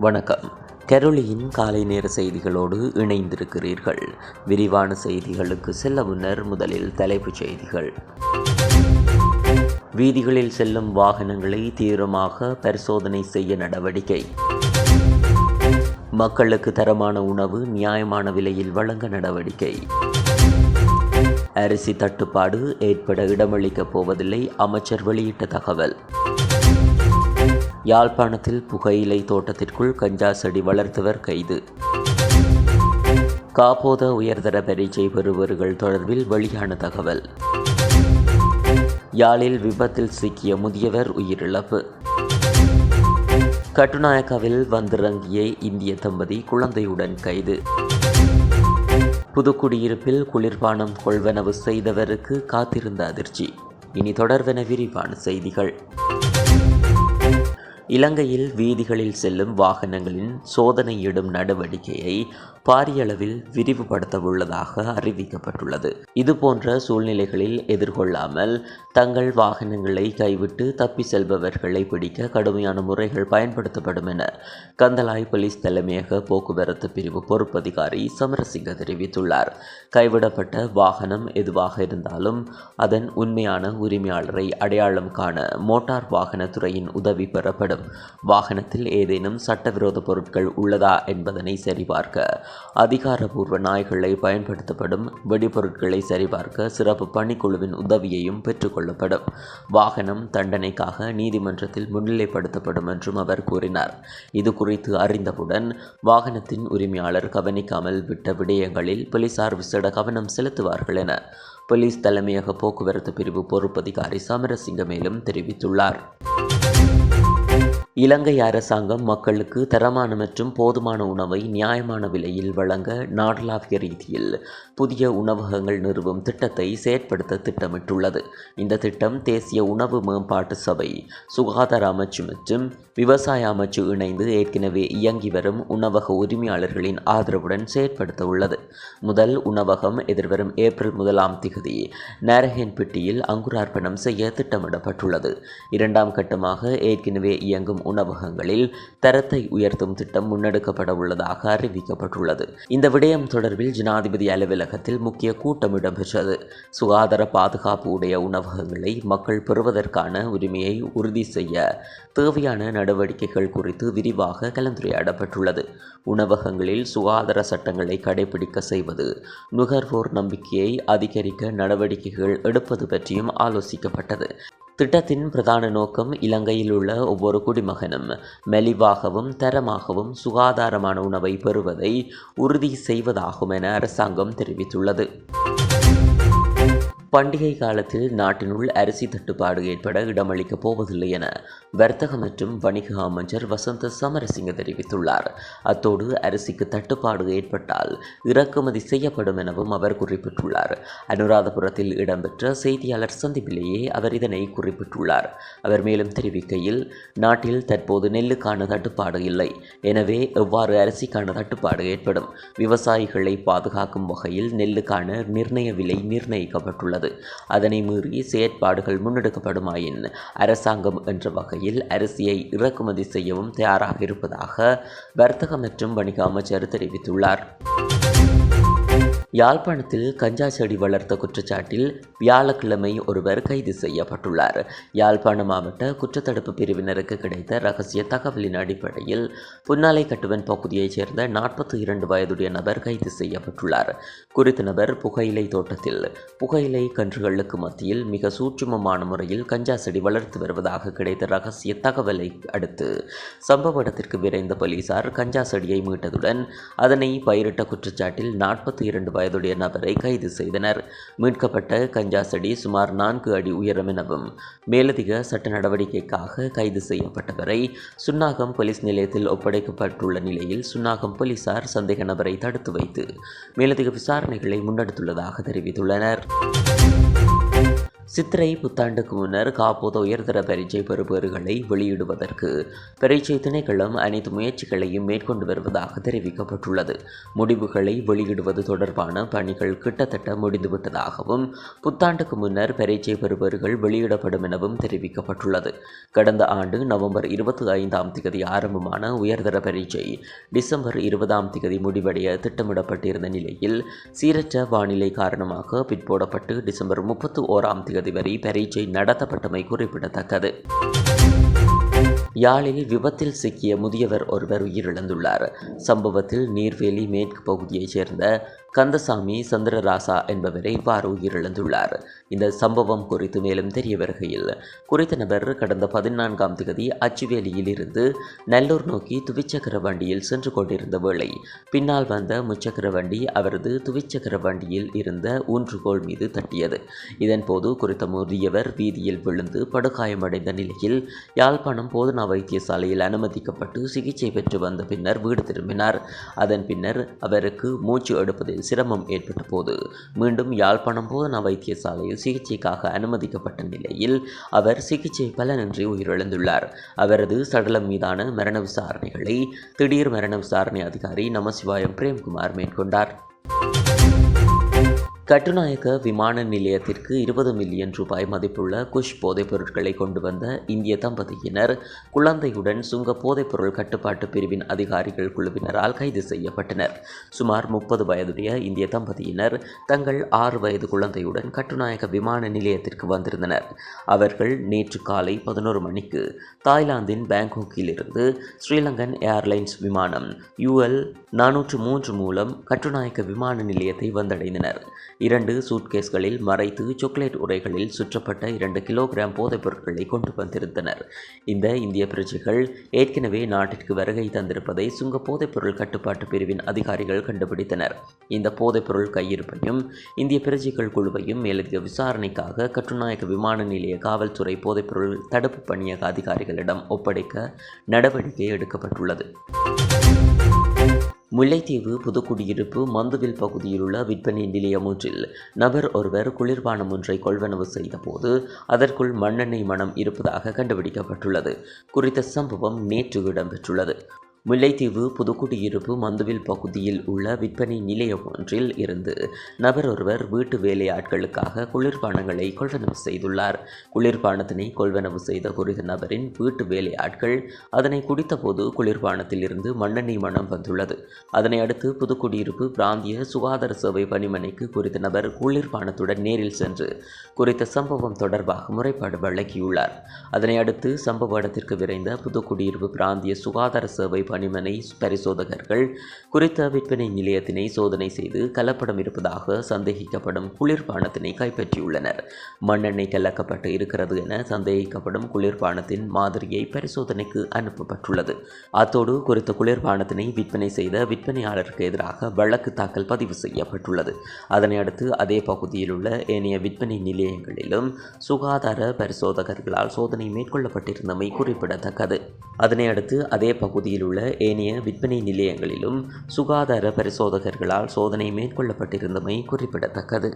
வணக்கம். கரோலியின் காலை நேர செய்திகளோடு இணைந்திருக்கிறீர்கள். விரிவான செய்திகளுக்கு செல்ல முன்னர் முதலில் தலைப்புச் செய்திகள். வீதிகளில் செல்லும் வாகனங்களை தீவிரமாக பரிசோதனை செய்ய நடவடிக்கை. மக்களுக்கு தரமான உணவு நியாயமான விலையில் வழங்க நடவடிக்கை. அரிசி தட்டுப்பாடு ஏற்பட இடமளிக்கப் போவதில்லை அமைச்சர் வெளியிட்ட தகவல். யாழ்ப்பாணத்தில் புகையிலை தோட்டத்திற்குள் கஞ்சா செடி வளர்த்தவர் கைது. காப்போத உயர்தர பரீட்சை பெறுபவர்கள் தொடர்பில் வெளியான தகவல். யாழில் விபத்தில் சிக்கிய முதியவர் உயிரிழப்பு. கட்டுநாயக்காவில் வந்திறங்கிய இந்திய தம்பதி குழந்தையுடன் கைது. புதுக்குடியிருப்பில் குளிர்பானம் கொள்வனவு செய்தவருக்கு காத்திருந்த அதிர்ச்சி. இனி தொடர்வென விரிவான செய்திகள். இலங்கையில் வீதிகளில் செல்லும் வாகனங்களின் சோதனையிடும் நடவடிக்கையை பாரியளவில் விரிவுபடுத்த உள்ளதாக அறிவிக்கப்பட்டுள்ளது இதுபோன்ற சூழ்நிலைகளில் எதிர்கொள்ளாமல் தங்கள் வாகனங்களை கைவிட்டு தப்பி செல்பவர்களை பிடிக்க கடுமையான முறைகள் பயன்படுத்தப்படும் என கந்தலாய் போலீஸ் தலைமையக போக்குவரத்து பிரிவு பொறுப்பதிகாரி சமரசிங்க தெரிவித்துள்ளார். கைவிடப்பட்ட வாகனம் எதுவாக இருந்தாலும் அதன் உண்மையான உரிமையாளரை அடையாளம் காண மோட்டார் வாகனத்துறையின் உதவி பெறப்படும் வாகனத்தில் ஏதேனும் சட்டவிரோத பொருட்கள் உள்ளதா என்பதனை சரிபார்க்க அதிகாரபூர்வ நாய்களை பயன்படுத்தப்படும் வெடிபொருட்களை சரிபார்க்க சிறப்பு பணிக்குழுவின் உதவியையும் பெற்றுக்கொள்ளப்படும். வாகனம் தண்டனைக்காக நீதிமன்றத்தில் முன்னிலைப்படுத்தப்படும் என்றும் அவர் கூறினார். இது குறித்து அறிந்தவுடன் வாகனத்தின் உரிமையாளர் கவனிக்காமல் விட்ட விடயங்களில் போலீசார் விசேட கவனம் செலுத்துவார்கள் என போலீஸ் தலைமையக போக்குவரத்து பிரிவு பொறுப்பதிகாரி சமரசிங்க மேலும் தெரிவித்துள்ளார். இலங்கை அரசாங்கம் மக்களுக்கு தரமான மற்றும் போதுமான உணவை நியாயமான விலையில் வழங்க நாடளாவிய ரீதியில் புதிய உணவகங்கள் நிறுவும் திட்டத்தை செயற்படுத்த திட்டமிட்டுள்ளது. இந்த திட்டம் தேசிய உணவு மேம்பாட்டு சபை சுகாதார அமைச்சு மற்றும் விவசாய அமைச்சு இணைந்து ஏற்கனவே இயங்கி வரும் உணவக உரிமையாளர்களின் ஆதரவுடன் செயற்படுத்த உள்ளது முதல் உணவகம் எதிர்வரும் ஏப்ரல் முதலாம் திகதி நேரஹேன்பட்டியில் அங்குரார்ப்பணம் செய்ய திட்டமிடப்பட்டுள்ளது. இரண்டாம் கட்டமாக ஏற்கனவே இயங்கும் உணவகங்களில் தரத்தை உயர்த்தும் திட்டம் முன்னெடுக்கப்பட உள்ளதாக அறிவிக்கப்பட்டுள்ளது. இந்த விடயம் தொடர்பில் ஜனாதிபதி அலுவலகத்தில் முக்கிய கூட்டம் இடம்பெற்றது. சுகாதார பாதுகாப்பு உடைய உணவகங்களை மக்கள் பெறுவதற்கான உரிமையை உறுதி செய்ய தேவையான நடவடிக்கைகள் குறித்து விரிவாக கலந்துரையாடப்பட்டுள்ளது. உணவகங்களில் சுகாதார சட்டங்களை கடைபிடிக்க செய்வது நுகர்வோர் நம்பிக்கையை அதிகரிக்க நடவடிக்கைகள் எடுப்பது பற்றியும் ஆலோசிக்கப்பட்டது. திட்டத்தின் பிரதான நோக்கம் இலங்கையில் உள்ள ஒவ்வொரு குடிமகனும் மெலிவாகவும் தரமாகவும் சுகாதாரமான உணவை பெறுவதை உறுதி செய்வதாகும் என அரசாங்கம் தெரிவித்துள்ளது. பண்டிகை காலத்தில் நாட்டினுள் அரிசி தட்டுப்பாடு ஏற்பட இடமளிக்கப் போவதில்லை என வர்த்தக மற்றும் வணிக அமைச்சர் வசந்த சமரசிங்க தெரிவித்துள்ளார். அத்தோடு அரிசிக்கு தட்டுப்பாடு ஏற்பட்டால் இறக்குமதி செய்யப்படும் எனவும் அவர் குறிப்பிட்டுள்ளார். அனுராதபுரத்தில் இடம்பெற்ற செய்தியாளர் சந்திப்பிலேயே அவர் இதனை குறிப்பிட்டுள்ளார். அவர் மேலும் தெரிவிக்கையில் நாட்டில் தற்போது நெல்லுக்கான தட்டுப்பாடு இல்லை. எனவே எவ்வாறு அரிசிக்கான தட்டுப்பாடு ஏற்படும்? விவசாயிகளை பாதுகாக்கும் வகையில் நெல்லுக்கான நிர்ணய விலை நிர்ணயிக்கப்பட்டுள்ளது. அதனை மீறி செயற்பாடுகள் முன்னெடுக்கப்படுமாயின் அரசாங்கம் என்ற வகையில் அரிசியை இறக்குமதி செய்யவும் தயாராக இருப்பதாக வர்த்தக மற்றும் வணிக அமைச்சர் தெரிவித்துள்ளார். யாழ்ப்பாணத்தில் கஞ்சா செடி வளர்த்த குற்றச்சாட்டில் வியாழக்கிழமை ஒருவர் கைது செய்யப்பட்டுள்ளார். யாழ்ப்பாண மாவட்ட குற்றத்தடுப்பு பிரிவினருக்கு கிடைத்த ரகசிய தகவலின் அடிப்படையில் புன்னாலை கட்டுவன் பகுதியைச் சேர்ந்த நாற்பத்தி இரண்டு வயதுடைய நபர் கைது செய்யப்பட்டுள்ளார். குறித்த நபர் புகையிலை தோட்டத்தில் புகையிலை கன்றுகளுக்கு மத்தியில் மிக சூட்சுமமான முறையில் கஞ்சா செடி வளர்த்து வருவதாக கிடைத்த ரகசிய தகவலை அடுத்து சம்பவ இடத்திற்கு விரைந்த போலீசார் கஞ்சா செடியை மீட்டதுடன் அதனை பயிரிட்ட குற்றச்சாட்டில் நாற்பத்தி இரண்டு வயதுடைய நபரை கைது செய்தனர். மீட்கப்பட்ட கஞ்சா செடி சுமார் நான்கு அடி உயரம் எனவும் மேலதிக சட்ட நடவடிக்கைக்காக கைது செய்யப்பட்டவரை சுன்னாகம் போலீஸ் நிலையத்தில் ஒப்படைக்கப்பட்டுள்ள நிலையில் சுன்னாகம் போலீசார் சந்தேக நபரை தடுத்து வைத்து மேலதிக விசாரணைகளை முன்னெடுத்துள்ளதாக தெரிவித்துள்ளனர். சித்திரை புத்தாண்டுக்கு முன்னர் காப்போத உயர்தர பரீட்சை பெறுபவர்களை வெளியிடுவதற்கு பரீட்சை திணைக்களம் அனைத்து முயற்சிகளையும் மேற்கொண்டு வருவதாக தெரிவிக்கப்பட்டுள்ளது. முடிவுகளை வெளியிடுவது தொடர்பான பணிகள் கிட்டத்தட்ட முடிந்துவிட்டதாகவும் புத்தாண்டுக்கு முன்னர் பரீட்சை பெறுபவர்கள் வெளியிடப்படும் எனவும் தெரிவிக்கப்பட்டுள்ளது. கடந்த ஆண்டு நவம்பர் இருபத்தி ஐந்தாம் தேதி ஆரம்பமான உயர்தர பரீட்சை டிசம்பர் இருபதாம் தேதி முடிவடைய திட்டமிடப்பட்டிருந்த நிலையில் சீரற்ற வானிலை காரணமாக பிற்போடப்பட்டு டிசம்பர் முப்பத்தி ஓராம் தேதி வரை பரீட்சை நடத்தப்பட்டமை குறிப்பிடத்தக்கது. யாழில் விபத்தில் சிக்கிய முதியவர் ஒருவர் உயிரிழந்துள்ளார். சம்பவத்தில் நீர்வேலி மேற்கு பகுதியைச் சேர்ந்த கந்தசாமி சந்திரராசா என்பவரை இவ்வாறு உயிரிழந்துள்ளார். இந்த சம்பவம் குறித்து மேலும் தெரிய வருகையில் குறித்த நபர் கடந்த பதினான்காம் தேதி அச்சுவேலியில் இருந்து நல்லூர் நோக்கி துவிச்சக்கர வண்டியில் சென்று கொண்டிருந்த வேளை பின்னால் வந்த முச்சக்கர வண்டி அவரது துவிச்சக்கர வண்டியில் இருந்த ஊன்றுகோல் மீது தட்டியது. இதன்போது குறித்த முதியவர் வீதியில் விழுந்து படுகாயமடைந்த நிலையில் யாழ்ப்பாணம் போதனா வைத்தியசாலையில் அனுமதிக்கப்பட்டு சிகிச்சை பெற்று வந்த பின்னர் வீடு திரும்பினார். அதன் பின்னர் அவருக்கு மூச்சு எடுப்பதில் சிரமம் ஏற்பட்ட போது மீண்டும் யாழ்ப்பாணம் போதனா வைத்தியசாலையில் சிகிச்சைக்காக அனுமதிக்கப்பட்ட நிலையில் அவர் சிகிச்சை பலனின்றி உயிரிழந்துள்ளார். அவரது சடலம் மீதான மரண விசாரணைகளை திடீர் மரண விசாரணை அதிகாரி நமசிவாயம் பிரேம்குமார் மேற்கொண்டார். கட்டுநாயக்க விமான நிலையத்திற்கு இருபது மில்லியன் ரூபாய் மதிப்புள்ள குஷ் போதைப் பொருட்களை கொண்டு வந்த இந்திய தம்பதியினர் குழந்தையுடன் சுங்க போதைப்பொருள் கட்டுப்பாட்டு பிரிவின் அதிகாரிகள் குழுவினரால் கைது செய்யப்பட்டனர். சுமார் முப்பது வயதுடைய இந்திய தம்பதியினர் தங்கள் ஆறு வயது குழந்தையுடன் கட்டுநாயக்க விமான நிலையத்திற்கு வந்திருந்தனர். அவர்கள் நேற்று காலை பதினோரு மணிக்கு தாய்லாந்தின் பேங்காக்கிலிருந்து ஸ்ரீலங்கன் ஏர்லைன்ஸ் விமானம் யூஎல் நானூற்று மூன்று மூலம் கட்டுநாயக்க விமான நிலையத்தை வந்தடைந்தனர். இரண்டு சூட்கேஸ்களில் மறைத்து சாக்லேட் உரைகளில் சுற்றப்பட்ட இரண்டு கிலோகிராம் போதைப் பொருட்களை கொண்டு வந்திருந்தனர். இந்த இந்திய பிரஜைகள் ஏற்கனவே நாட்டிற்கு வருகை தந்திருப்பதை சுங்க போதைப்பொருள் கட்டுப்பாட்டு பிரிவின் அதிகாரிகள் கண்டுபிடித்தனர். இந்த போதைப்பொருள் கையிருப்பையும் இந்திய பிரஜைகள் குழுவையும் மேலதிக விசாரணைக்காக கட்டுநாயக்க விமான நிலைய காவல்துறை போதைப்பொருள் தடுப்பு பணியக அதிகாரிகளிடம் ஒப்படைக்க நடவடிக்கை எடுக்கப்பட்டுள்ளது. முல்லைத்தீவு புதுக்குடியிருப்பு மந்துவில் பகுதியில் உள்ள விற்பனை நிலையம் ஒன்றில் நபர் ஒருவர் குளிர்பானம் ஒன்றை கொள்வனவு செய்தபோது அதற்குள் மண்ணெண்ணெய் மனம் இருப்பதாக கண்டுபிடிக்கப்பட்டுள்ளது. குறித்த சம்பவம் நேற்று இடம்பெற்றுள்ளது. முல்லைத்தீவு புதுக்குடியிருப்பு மந்துவில் பகுதியில் உள்ள விற்பனை நிலையம் ஒன்றில் இருந்து நபர் ஒருவர் வீட்டு வேலையாட்களுக்காக குளிர்பானங்களை கொள்வனவு செய்துள்ளார். குளிர்பானத்தினை கொள்வனவு செய்த குறித்த நபரின் வீட்டு வேலையாட்கள் அதனை குடித்தபோது குளிர்பானத்தில் இருந்து மண்ணெண்ணெய் மனம் வந்துள்ளது. அதனை அடுத்து புதுக்குடியிருப்பு பிராந்திய சுகாதார சேவை பணிமனைக்கு குறித்த நபர் குளிர்பானத்துடன் நேரில் சென்று குறித்த சம்பவம் தொடர்பாக முறைப்பாடு வழங்கியுள்ளார். அதனை அடுத்து சம்பவ இடத்திற்கு விரைந்த புதுக்குடியிருப்பு பிராந்திய சுகாதார சேவை பணிமனை பரிசோதகர்கள் குறித்த விற்பனை நிலையத்தினை சோதனை செய்து கலப்படம் இருப்பதாக சந்தேகிக்கப்படும் குளிர்பானத்தினை கைப்பற்றியுள்ளனர். மண்ணெண்ணெய் கலக்கப்பட்டு இருக்கிறது என சந்தேகிக்கப்படும் குளிர்பானத்தின் மாதிரியை பரிசோதனைக்கு அனுப்பப்பட்டுள்ளது. அத்தோடு குறித்த குளிர்பானத்தினை விற்பனை செய்த விற்பனையாளருக்கு எதிராக வழக்கு தாக்கல் பதிவு செய்யப்பட்டுள்ளது. அதனை அடுத்து அதே பகுதியில் உள்ள ஏனைய விற்பனை நிலையங்களிலும் சுகாதார பரிசோதகர்களால் சோதனை மேற்கொள்ளப்பட்டிருந்தமை குறிப்பிடத்தக்கது. அதனை அடுத்து அதே பகுதியில் உள்ள ஏனைய விற்பனை நிலையங்களிலும் சுகாதார பரிசோதகர்களால் சோதனை மேற்கொள்ளப்பட்டிருந்தமை குறிப்பிடத்தக்கது.